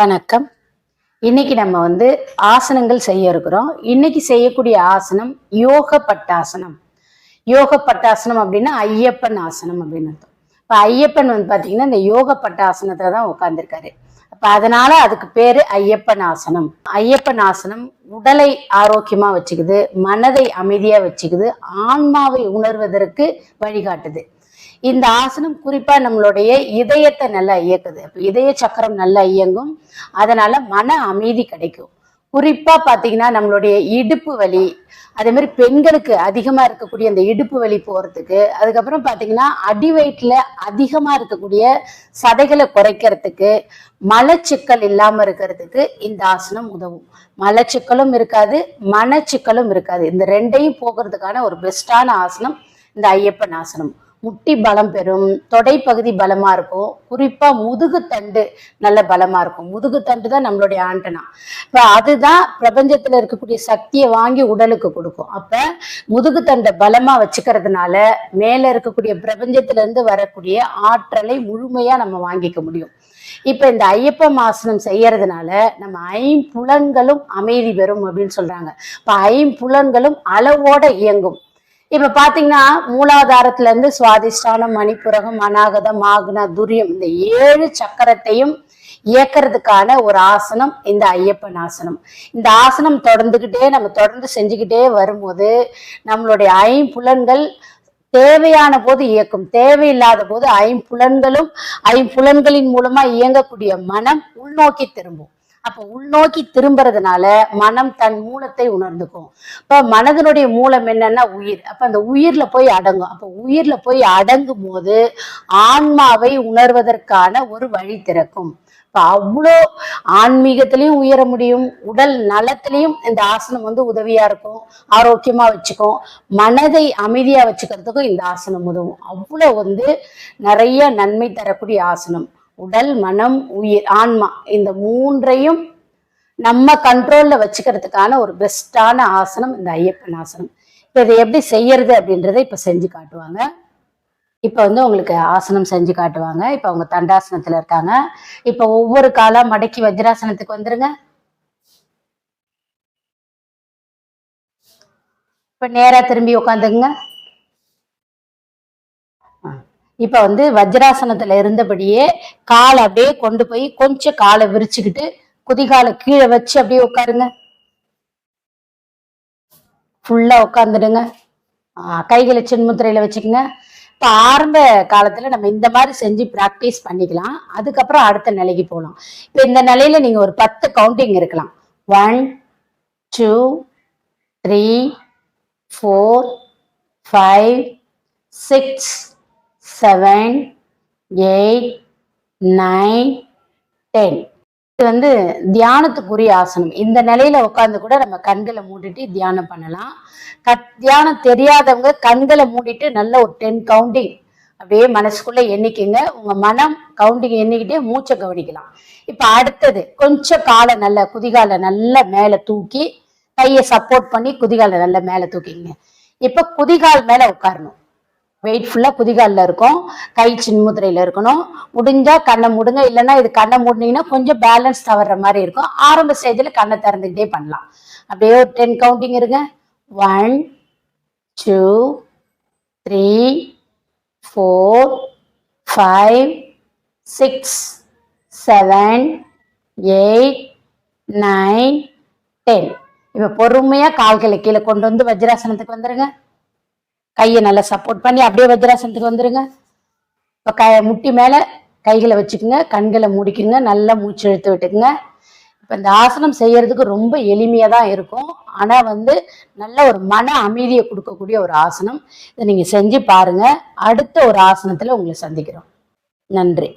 வணக்கம். இன்னைக்கு நம்ம வந்து ஆசனங்கள் செய்ய இருக்கிறோம். இன்னைக்கு செய்யக்கூடிய ஆசனம் யோக பட்டாசனம். யோக பட்டாசனம் அப்படின்னா ஐயப்பன் ஆசனம் அப்படின்னு அர்த்தம். இப்போ ஐயப்பன் வந்து பார்த்தீங்கன்னா இந்த யோக பட்டாசனத்துல தான் உட்காந்துருக்காரு அப்போ அதனால அதுக்கு பேர் ஐயப்பன் ஆசனம். ஐயப்பன் ஆசனம் உடலை ஆரோக்கியமாக வச்சுக்குது மனதை அமைதியாக வச்சுக்குது ஆன்மாவை உணர்வதற்கு வழிகாட்டுது. இந்த ஆசனம் குறிப்பா நம்மளுடைய இதயத்தை நல்லா இயக்குது. இதய சக்கரம் நல்லா இயங்கும். அதனால மன அமைதி கிடைக்கும். குறிப்பா பாத்தீங்கன்னா நம்மளுடைய இடுப்பு வலி அதே மாதிரி பெண்களுக்கு அதிகமா இருக்கக்கூடிய அந்த இடுப்பு வலி போறதுக்கு அதுக்கப்புறம் பாத்தீங்கன்னா அடி வயிற்றுல அதிகமா இருக்கக்கூடிய சதைகளை குறைக்கிறதுக்கு மலச்சிக்கல் இல்லாம இருக்கிறதுக்கு இந்த ஆசனம் உதவும். மலச்சிக்கலும் இருக்காது மனச்சிக்கலும் இருக்காது. இந்த ரெண்டையும் போகிறதுக்கான ஒரு பெஸ்டான ஆசனம் இந்த ஐயப்பன் ஆசனம். முட்டி பலம் பெறும் தொடை பகுதி பலமா இருக்கும். குறிப்பா முதுகு தண்டு நல்ல பலமா இருக்கும். முதுகு தண்டு தான் நம்மளுடைய ஆண்டனா. இப்ப அதுதான் பிரபஞ்சத்துல இருக்கக்கூடிய சக்தியை வாங்கி உடலுக்கு கொடுக்கும். அப்ப முதுகு தண்டை பலமா வச்சுக்கிறதுனால மேல இருக்கக்கூடிய பிரபஞ்சத்துல இருந்து வரக்கூடிய ஆற்றலை முழுமையா நம்ம வாங்கிக்க முடியும். இப்ப இந்த ஐயப்ப மாசனம் செய்யறதுனால நம்ம ஐம்புலன்களும் அமைதி பெறும் அப்படின்னு சொல்றாங்க. இப்ப ஐம்புலன்களும் அளவோட இயங்கும். இப்ப பாத்தீங்கன்னா மூலாதாரத்துல இருந்து சுவாதிஷ்டானம் மணிப்புரகம் அநாகதம் ஆகுன துரியம் இந்த ஏழு சக்கரத்தையும் இயக்கிறதுக்கான ஒரு ஆசனம் இந்த ஐயப்பன் ஆசனம். இந்த ஆசனம் தொடர்ந்துகிட்டே நம்ம தொடர்ந்து செஞ்சுக்கிட்டே வரும்போது நம்மளுடைய ஐம்புலன்கள் தேவையான போது இயக்கும். தேவையில்லாத போது ஐம்புலன்களும் ஐம்புலன்களின் மூலமா இயங்கக்கூடிய மனம் உள்நோக்கி திரும்பும். அப்ப உள்நோக்கி திரும்புறதுனால மனம் தன் மூலத்தை உணர்ந்துக்கும். இப்ப மனதனுடைய மூலம் என்னன்னா உயிர். அப்ப அந்த உயிர்ல போய் அடங்கும். அப்ப உயிர்ல போய் அடங்கும் போது ஆன்மாவை உணர்வதற்கான ஒரு வழி திறக்கும். இப்ப அவ்வளோ ஆன்மீகத்திலையும் உயர முடியும். உடல் நலத்திலையும் இந்த ஆசனம் வந்து உதவியா இருக்கும். ஆரோக்கியமா வச்சுக்கும். மனதை அமைதியா வச்சுக்கிறதுக்கும் இந்த ஆசனம் உதவும். அவ்வளோ வந்து நிறைய நன்மை தரக்கூடிய ஆசனம். உடல் மனம் உயிர் ஆன்மா இந்த மூன்றையும் நம்ம கண்ட்ரோல்ல வச்சுக்கிறதுக்கான ஒரு பெஸ்டான ஆசனம் இந்த ஐயப்பன் ஆசனம். இப்போ இதை எப்படி செய்யறது அப்படின்றத இப்போ செஞ்சு காட்டுவாங்க. இப்போ வந்து உங்களுக்கு ஆசனம் செஞ்சு காட்டுவாங்க. இப்போ அவங்க தண்டாசனத்துல இருக்காங்க. இப்போ ஒவ்வொரு காலா மடக்கி வஜ்ராசனத்துக்கு வந்துருங்க. இப்போ நேரா திரும்பி உட்காந்துங்க இப்ப வந்து வஜ்ராசனத்துல இருந்தபடியே காலை அப்படியே கொண்டு போய் கொஞ்சம் காலை விரிச்சுக்கிட்டு குதிகாலை கீழே வச்சு அப்படியே உட்காருங்க. ஃபுல்லா உட்காந்துடுங்க கைகளை சின்முத்திரையில வச்சுக்கோங்க. இப்ப ஆரம்ப காலத்துல நம்ம இந்த மாதிரி செஞ்சு ப்ராக்டிஸ் பண்ணிக்கலாம். அதுக்கப்புறம் அடுத்த நிலைக்கு போகலாம். இப்ப இந்த நிலையில நீங்க ஒரு பத்து கவுண்டிங் இருக்கலாம். One two three four five six seven eight nine ten. இது வந்து தியானத்துக்குரிய ஆசனம். இந்த நிலையில உட்காந்து கூட நம்ம கண்களை மூடிட்டு தியானம் பண்ணலாம். கத் தியானம் தெரியாதவங்க கண்களை மூடிட்டு நல்ல ஒரு டென் கவுண்டிங். அப்படியே மனசுக்குள்ள எண்ணிக்கங்க. உங்க மனம் கவுண்டிங் எண்ணிக்கிட்டே மூச்சை கவனிக்கலாம். இப்ப அடுத்தது கொஞ்சம் காலை நல்ல குதிகாலை நல்ல மேல தூக்கி கையை சப்போர்ட் பண்ணி குதிகாலை நல்ல மேல தூக்கிங்க இப்ப குதிகால் மேல உட்காரணும். வெயிட் ஃபுல்லாக குதிகாலில் இருக்கும். கை சின்முதிரையில் இருக்கணும். முடிஞ்சா கண்ணை மூடுங்க. இல்லைன்னா இது கண்ணை மூடினீங்கன்னா கொஞ்சம் பேலன்ஸ் தவற மாதிரி இருக்கும். ஆரம்ப ஸ்டேஜில் கண்ணை திறந்துக்கிட்டே பண்ணலாம். அப்படியே ஒரு டென் கவுண்டிங் இருங்க. One two three four five six seven eight nine ten இப்போ பொறுமையாக கால்களை கீழே கொண்டு வந்து வஜ்ராசனத்துக்கு வந்துடுங்க கையை நல்லா சப்போர்ட் பண்ணி அப்படியே வஜ்ராசனத்துக்கு வந்துருங்க. இப்போ க முட்டி மேலே கைகளை வச்சுக்கோங்க கண்களை மூடிக்குங்க நல்லா மூச்சு இழுத்து விட்டுக்குங்க. இப்போ இந்த ஆசனம் செய்யறதுக்கு ரொம்ப எளிமையாக தான் இருக்கும். ஆனால் வந்து நல்ல ஒரு மன அமைதியை கொடுக்கக்கூடிய ஒரு ஆசனம். இதை நீங்கள் செஞ்சு பாருங்கள் அடுத்த ஒரு ஆசனத்தில் உங்களை சந்திக்கிறோம். நன்றி.